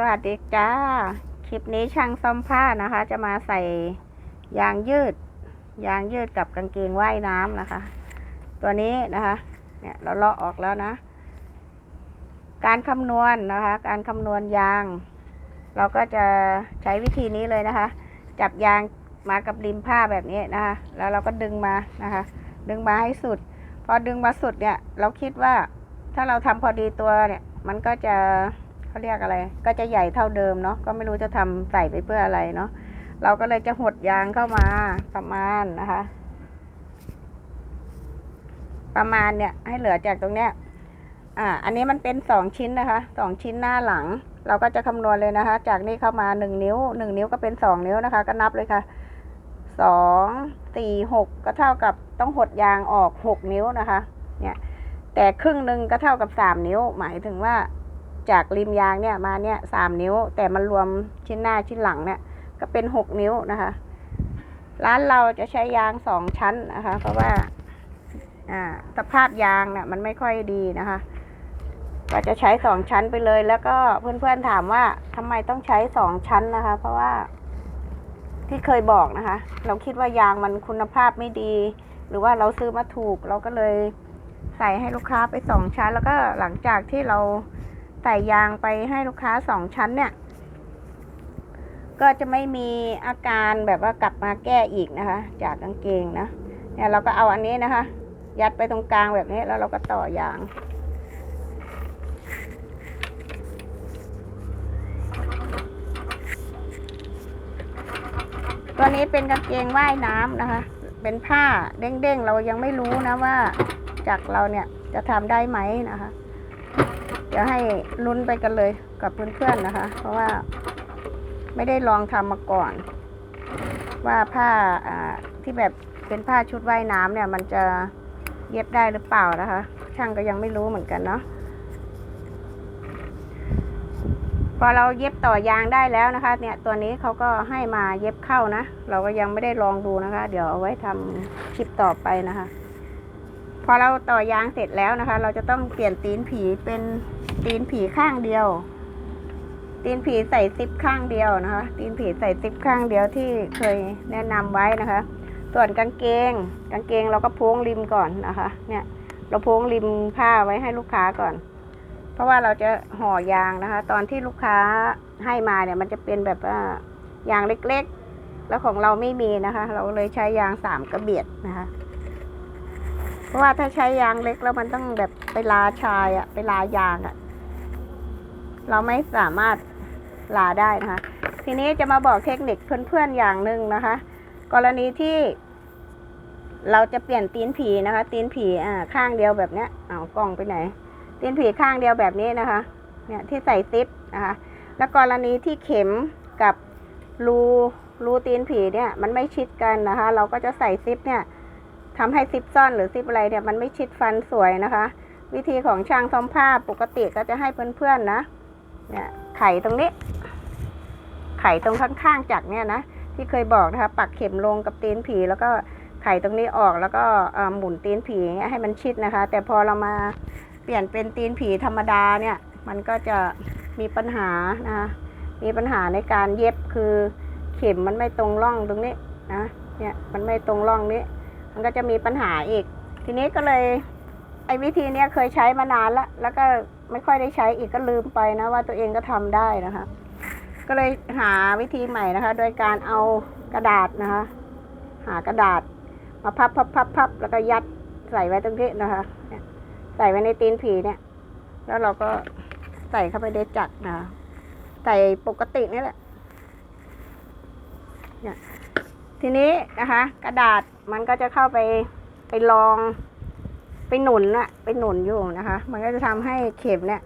สวัสดีจ้า คลิปนี้ช่างซ่อมผ้านะคะ จะมาใส่ยางยืด ยางยืดกับกางเกงว่ายน้ำนะคะ ตัวนี้นะคะ เนี่ยเราเลาะออกแล้วนะ การคำนวณนะคะ การคำนวณยาง เราก็จะใช้วิธีนี้เลยนะคะ จับยางมากับริมผ้าแบบนี้นะคะ แล้วเราก็ดึงมานะคะ ดึงมาให้สุด พอดึงมาสุดเนี่ย เราคิดว่าถ้าเราทำพอดีตัวเนี่ย มันก็จะ เขาเรียกอะไร ก็จะใหญ่เท่าเดิมเนาะก็ไม่รู้จะทำใส่ไปเพื่ออะไรเนาะเราก็เลยจะหดยางเข้ามาประมาณนะคะ ประมาณเนี่ย ให้เหลือจากตรงเนี้ยอ่า อันนี้มันเป็นสองชิ้นนะคะสองชิ้นหน้าหลัง เราก็จะคำนวณเลยนะคะ จากนี้เข้ามาหนึ่งนิ้วหนึ่งนิ้วก็เป็นสองนิ้วนะคะ ก็นับเลยค่ะสองสี่หกก็เท่ากับต้องหดยางออกหกนิ้วนะคะ เนี่ย แต่ครึ่งหนึ่งก็เท่ากับสามนิ้ว หมายถึงว่า จากริมยางเนี่ยมาเนี่ยสามนิ้ว แต่มันรวมชิ้นหน้าชิ้นหลังเนี่ยก็เป็นหกนิ้วนะคะ ร้านเราจะใช้ยางสองชั้นนะคะ เพราะว่าสภาพยางเนี่ยมันไม่ค่อยดีนะคะ ก็จะใช้สองชั้นไปเลย แล้วก็เพื่อนๆถามว่าทำไมต้องใช้สองชั้นนะคะ เพราะว่าที่เคยบอกนะคะ เราคิดว่ายางมันคุณภาพไม่ดี หรือว่าเราซื้อมาถูก เราก็เลยใส่ให้ลูกค้าไปสองชั้น แล้วก็หลังจากที่เรา ใส่ยางไปให้ลูกค้าสองชั้นเนี่ย ก็จะไม่มีอาการแบบว่ากลับมาแก้อีกนะคะ จากกางเกงนะเนี่ยเราก็เอาอันนี้นะคะ ยัดไปตรงกลางแบบนี้แล้วเราก็ต่อยางตัวนี้เป็นกางเกงว่ายน้ำนะคะ เป็นผ้าเด้งๆ เรายังไม่รู้นะว่าจากเราเนี่ยจะทำได้ไหมนะคะ เดี๋ยวให้ลุ้นไปกันเลยกับเพื่อนๆนะคะ เพราะว่าไม่ได้ลองทำมาก่อน ว่าผ้าที่แบบเป็นผ้าชุดว่ายน้ำเนี่ย มันจะเย็บได้หรือเปล่านะคะ ช่างก็ยังไม่รู้เหมือนกันเนาะพอเราเย็บต่อยางได้แล้วนะคะ เนี่ยตัวนี้เขาก็ให้มาเย็บเข้านะ เราก็ยังไม่ได้ลองดูนะคะ เดี๋ยวเอาไว้ทำคลิปต่อไปนะคะ พอเราต่อยางเสร็จแล้วนะคะ เราจะต้องเปลี่ยนตีนผีเป็น ตีนผีข้างเดียว ตีนผีใส่ซิปข้างเดียวนะคะ ตีนผีใส่ซิปข้างเดียวที่เคยแนะนำไว้นะคะ ส่วนกางเกง กางเกงเราก็โพ้งริมก่อนนะคะ เนี่ย เราโพ้งริมผ้าไว้ให้ลูกค้าก่อน เพราะว่าเราจะห่อยางนะคะ ตอนที่ลูกค้าให้มาเนี่ยมันจะเป็นแบบว่ายางเล็กๆ แล้วของเราไม่มีนะคะ เราเลยใช้ยางสามกระเบียดนะคะเพราะว่าถ้าใช้ยางเล็กแล้วมันต้องแบบไปลาชายอะไปลายางอะ เราไม่สามารถลาได้นะคะ ทีนี้จะมาบอกเทคนิคเพื่อนๆอย่างหนึ่งนะคะ กรณีที่ เราจะเปลี่ยนตีนผีนะคะ ตีนผีอ่าข้างเดียวแบบเนี้ยเอากล้องไปไหน ตีนผีข้างเดียวแบบนี้นะคะ เนี่ยที่ใส่ซิปนะคะ แล้วกรณีที่เข็มกับรูรูตีนผีเนี่ย มันไม่ชิดกันนะคะ เราก็จะใส่ซิปเนี่ยทำให้ซิปซ่อนหรือซิปอะไรเนี่ยมันไม่ชิดฟันสวยนะคะ วิธีของช่างซ่อมผ้าปกติก็จะให้เพื่อนๆนะ เนี่ยไขตรงนี้ ไขตรงข้างๆจากเนี่ยนะที่เคยบอกนะคะปักเข็มลงกับตีนผี แล้วก็ไขตรงนี้ออกแล้วก็หมุนตีนผีอย่างเงี้ยให้มันชิดนะคะ แต่พอเรามาเปลี่ยนเป็นตีนผีธรรมดาเนี่ย มันก็จะมีปัญหานะคะมีปัญหาในการเย็บคือเข็มมันไม่ตรงร่องตรงนี้นะเนี่ยมันไม่ตรงร่องนี้ มันก็จะมีปัญหาอีก ทีนี้ก็เลย ไอ้วิธีเนี้ยเคยใช้มานานละแล้วก็ไม่ค่อยได้ใช้อีกก็ลืมไปนะว่าตัวเองก็ทำได้นะคะ ก็เลยหาวิธีใหม่นะคะ โดยการเอากระดาษนะคะ หากระดาษ มาพับพับพับพับแล้วก็ยัดใส่ไว้ตรงนี้นะคะใส่ไว้ในตีนผีเนี่ย แล้วเราก็ใส่เข้าไปในจักรนะใส่ปกตินี่แหละเนี่ยทีนี้นะคะ กระดาษมันก็จะเข้าไปไปรอง ไปหนุนอะไปหนุนอยู่นะคะ มันก็จะทำให้เข็มเนี่ย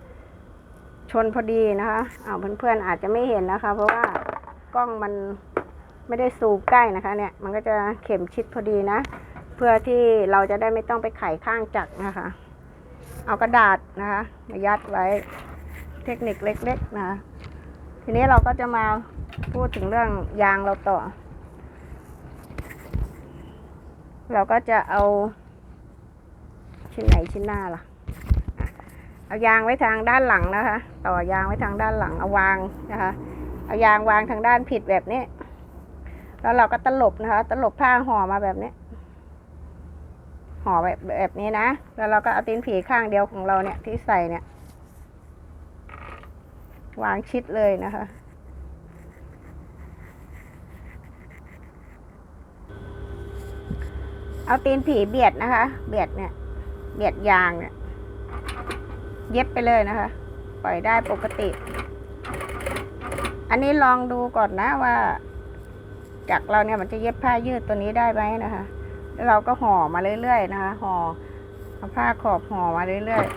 ชนพอดีนะคะอ้าวเพื่อนๆอาจจะไม่เห็นนะคะ เพราะว่ากล้องมันไม่ได้ซูมใกล้นะคะ เนี่ย มันก็จะเข็มชิดพอดีนะ เพื่อที่เราจะได้ไม่ต้องไปไขข้างจักรนะคะ เอากระดาษนะคะมายัดไว้เทคนิคเล็ก ๆ นะคะทีนี้เราก็จะมาพูดถึงเรื่องยางเราต่อ เราก็จะเอา ชิ้นไหนชิ้นหน้าล่ะอะเอายางไว้ทางด้านหลังนะคะ ต่อยางไว้ทางด้านหลังเอาวางนะคะ เอายางวางทางด้านผิดแบบนี้ แล้วเราก็ตลบนะคะ ตลบผ้าห่อมาแบบนี้ห่อแบบแบบนี้นะ แล้วเราก็เอาตีนผีข้างเดียวของเราเนี่ยที่ใส่เนี่ย วางชิดเลยนะคะ เอาตีนผีเบียดนะคะ เบียดเนี่ย เบียดยางเนี่ยเย็บไปเลยนะคะ ปล่อยได้ปกติ อันนี้ลองดูก่อนนะว่า จากเราเนี่ยมันจะเย็บผ้ายืดตัวนี้ได้ไหมนะคะแล้วเราก็ห่อมาเรื่อยๆนะคะ ห่อเอาผ้าขอบห่อมาเรื่อยๆ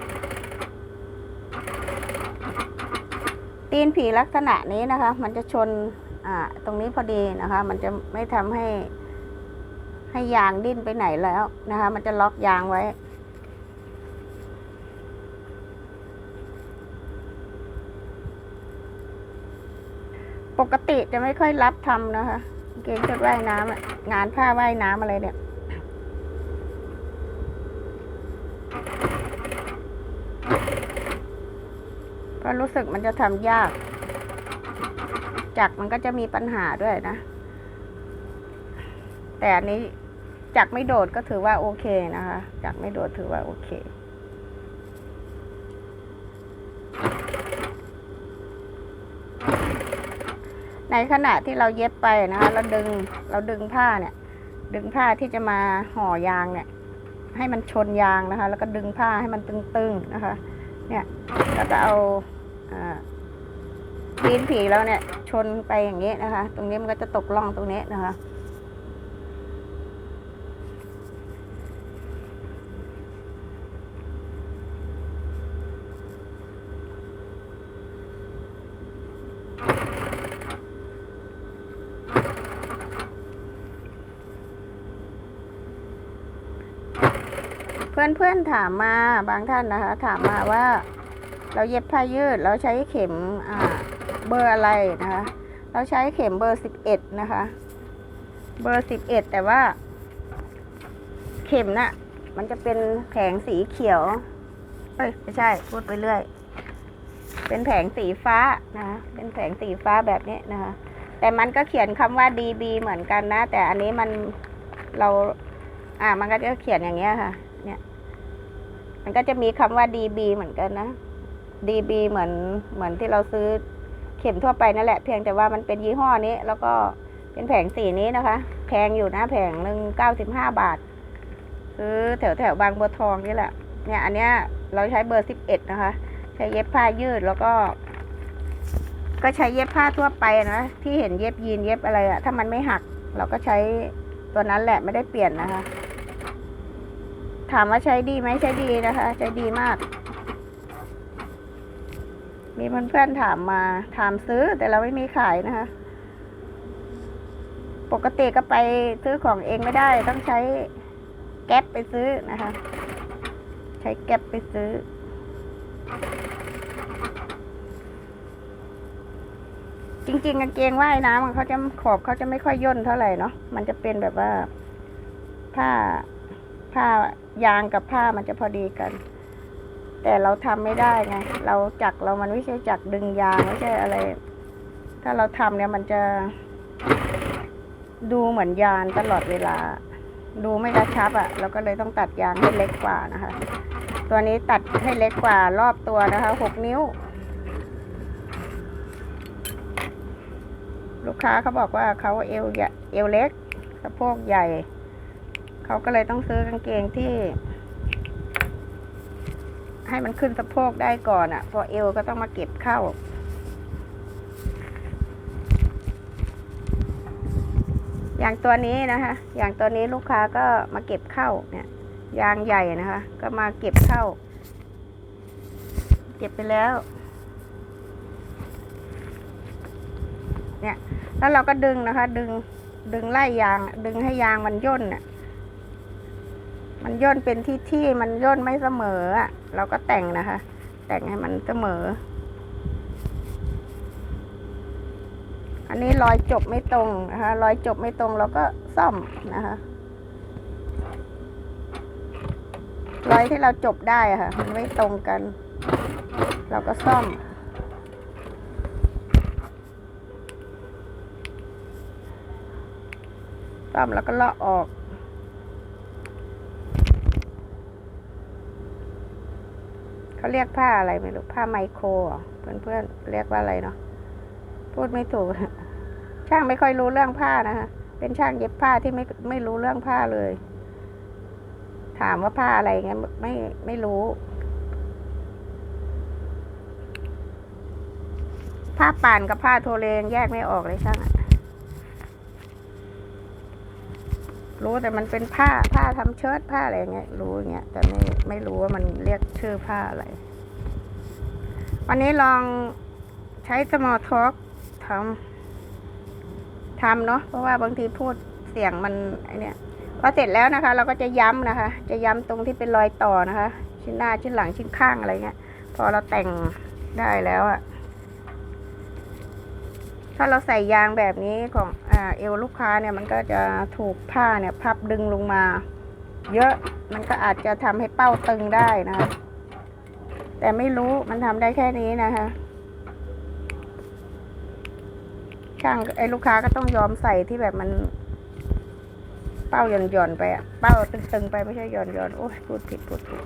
ตีนผีลักษณะนี้นะคะ มันจะชนอ่าตรงนี้พอดีนะคะ มันจะไม่ทำให้ให้ยางดิ้นไปไหนแล้วนะคะ มันจะล็อกยางไว้ ปกติจะไม่ค่อยรับทำนะคะ เกงชุดว่ายน้ำงานผ้าว่ายน้ำอะไรเนี่ยก็รู้สึกมันจะทำยาก จักรมันก็จะมีปัญหาด้วยนะ แต่อันนี้จักรไม่โดดก็ถือว่าโอเคนะคะ จักรไม่โดดถือว่าโอเค ในขณะที่เราเย็บไปนะคะเราดึงเราดึงผ้าเนี่ย ดึงผ้าที่จะมาห่อยางเนี่ย ให้มันชนยางนะคะ แล้วก็ดึงผ้าให้มันตึงๆนะคะ เนี่ยก็เอาอ่าตีนผีแล้วเนี่ย ชนไปอย่างนี้นะคะ ตรงนี้มันก็จะตกล่องตรงนี้นะคะ เพื่อนๆถามมาบางท่านนะคะ ถามมาว่า เราเย็บผ้ายืดเราใช้เข็มอ่าเบอร์อะไรนะคะ เราใช้เข็มเบอร์สิบเอ็ดนะคะ เบอร์สิบเอ็ดแต่ว่า เข็มน่ะ มันจะเป็นแผงสีเขียว เอ้ยไม่ใช่พูดไปเรื่อย เป็นแผงสีฟ้านะคะเป็นแผงสีฟ้าแบบนี้นะคะ แต่มันก็เขียนคำว่า DB เหมือนกันนะ แต่อันนี้มันเราอ่ามันก็จะเขียนอย่างเงี้ยค่ะ เนี่ย มันก็จะมีคำว่า DB เหมือนกันนะ DB เหมือนเหมือนที่เราซื้อเข็มทั่วไปนั่นแหละ เพียงแต่ว่ามันเป็นยี่ห้อนี้ แล้วก็เป็นแผงสีนี้นะคะ แพงอยู่นะ แผงหนึ่งเก้าสิบห้าบาท ซื้อแถวแถวบางบัวทองนี่แหละ เนี่ย อันเนี้ยเราใช้เบอร์สิบเอ็ดนะคะ ใช้เย็บผ้ายืดแล้วก็ ก็ใช้เย็บผ้าทั่วไปนะที่เห็นเย็บยีนเย็บอะไรอะถ้ามันไม่หัก เราก็ใช้ตัวนั้นแหละไม่ได้เปลี่ยนนะคะ ถามว่าใช้ดีไหมใช้ดีนะคะ ใช้ดีมาก มีเพื่อนๆถามมาถามซื้อแต่เราไม่มีขายนะคะ ปกติก็ไปซื้อของเองไม่ได้ ต้องใช้แก๊ปไปซื้อนะคะ ใช้แก๊ปไปซื้อ จริงกางเกงว่ายน้ำเขาจะขอบเขาจะไม่ค่อยย่นเท่าไหร่เนาะมันจะเป็นแบบว่า ผ้าผ้ายางกับผ้ามันจะพอดีกัน แต่เราทำไม่ได้ไงเราจักรเรามันไม่ใช่จักรดึงยางไม่ใช่อะไร ถ้าเราทำเนี่ยมันจะดูเหมือนยานตลอดเวลา ดูไม่กระชับอะ่ะเราก็เลยต้องตัดยางให้เล็กกว่านะคะ ตัวนี้ตัดให้เล็กกว่ารอบตัวนะคะหกนิ้ว ลูกค้าเขาบอกว่าเขาเอวเอวเล็กสะโพกใหญ่ เขาก็เลยต้องซื้อกางเกงที่ ให้มันขึ้นสะโพกได้ก่อนอะ่ะ พอเอวก็ต้องมาเก็บเข้าอย่างตัวนี้นะคะ อย่างตัวนี้ลูกค้าก็มาเก็บเข้าเนี่ย ยางใหญ่นะคะ ก็มาเก็บเข้า เก็บไปแล้ว เนี่ย แล้วเราก็ดึงนะคะ ดึงดึงไล่ยาง ดึงให้ยางมันย่นน่ะมันย่นเป็นที่ที่มันย่นไม่เสมออะเราก็แต่งนะคะ แต่งให้มันเสมอ อันนี้รอยจบไม่ตรงนะคะรอยจบไม่ตรงเราก็ซ่อมนะคะรอยที่เราจบได้อะค่ะ มันไม่ตรงกัน เราก็ซ่อม ซ่อมแล้วก็เลาะออกเขาเรียกผ้าอะไรไม่รู้ผ้าไมโครเหรอเพื่อนๆเรียกว่าอะไรเนาะพูดไม่ถูกช่างไม่ค่อยรู้เรื่องผ้านะคะเป็นช่างเย็บผ้าที่ไม่ไม่รู้เรื่องผ้าเลย ถามว่าผ้าอะไรเงี้ยไม่ไม่รู้ ผ้าป่านกับผ้าโทเลงแยกไม่ออกเลยช่างอะ รู้แต่มันเป็นผ้าผ้าทำเชิ้ตผ้าอะไรอย่างเงี้ยรู้อย่างเงี้ยแต่ไม่ไม่รู้ว่ามันเรียกชื่อผ้าอะไร วันนี้ลองใช้สมอลท็อกทำทำเนาะเพราะว่าบางทีพูดเสียงมันไอเนี้ยพอเสร็จแล้วนะคะ เราก็จะย้ำนะคะ จะย้ำตรงที่เป็นรอยต่อนะคะ ชิ้นหน้าชิ้นหลังชิ้นข้างอะไรเงี้ย พอเราแต่งได้แล้วอะ ถ้าเราใส่ยางแบบนี้ของอเอวลูกค้าเนี่ยมันก็จะถูกผ้าเนี่ยพับดึงลงมา เยอะมันก็อาจจะทำให้เป้าตึงได้นะคะ แต่ไม่รู้มันทำได้แค่นี้นะคะช่างไอ้ลูกค้าก็ต้องยอมใส่ที่แบบมัน เป้าหย่อนหย่อนๆไปอะเป้าตึงๆไปไม่ใช่หย่อนหย่อนๆโอ้ยพูดผิดพูดผิด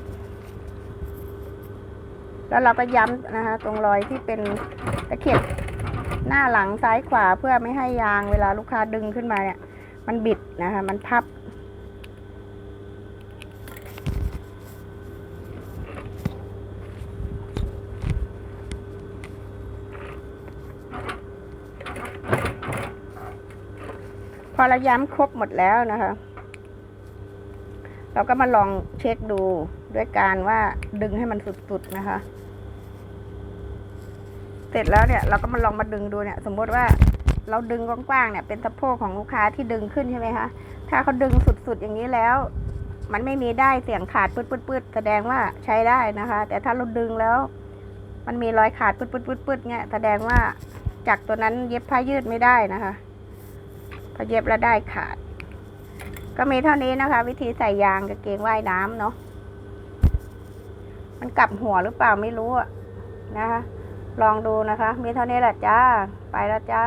แล้วเราก็ย้ำนะคะ ตรงรอยที่เป็นตะเข็บ หน้าหลังซ้ายขวาเพื่อไม่ให้ยางเวลาลูกค้าดึงขึ้นมาเนี่ย มันบิดนะคะ มันพับ พอเราย้ำครบหมดแล้วนะคะ เราก็มาลองเช็คดูด้วยการว่าดึงให้มันสุดๆนะคะ เสร็จแล้วเนี่ยเราก็มาลองมาดึงดูเนี่ย สมมติว่าเราดึงกว้างๆเนี่ย เป็นสะโพกของลูกค้าที่ดึงขึ้นใช่ไหมคะ ถ้าเขาดึงสุดๆอย่างนี้แล้ว มันไม่มีได้เสียงขาดปืดๆแสดงว่าใช้ได้นะคะ แต่ถ้าเราดึงแล้ว มันมีรอยขาดปืดๆๆเนี่ยแสดงว่าจากตัวนั้นเย็บผ้ายืดไม่ได้นะคะพอเย็บแล้วได้ขาด ก็มีเท่านี้นะคะ วิธีใส่ยางกางเกงว่ายน้ำเนาะมันกลับหัวหรือเปล่าไม่รู้อะนะคะ ลองดูนะคะ มีเท่านี้แหละจ้า ไปแล้วจ้า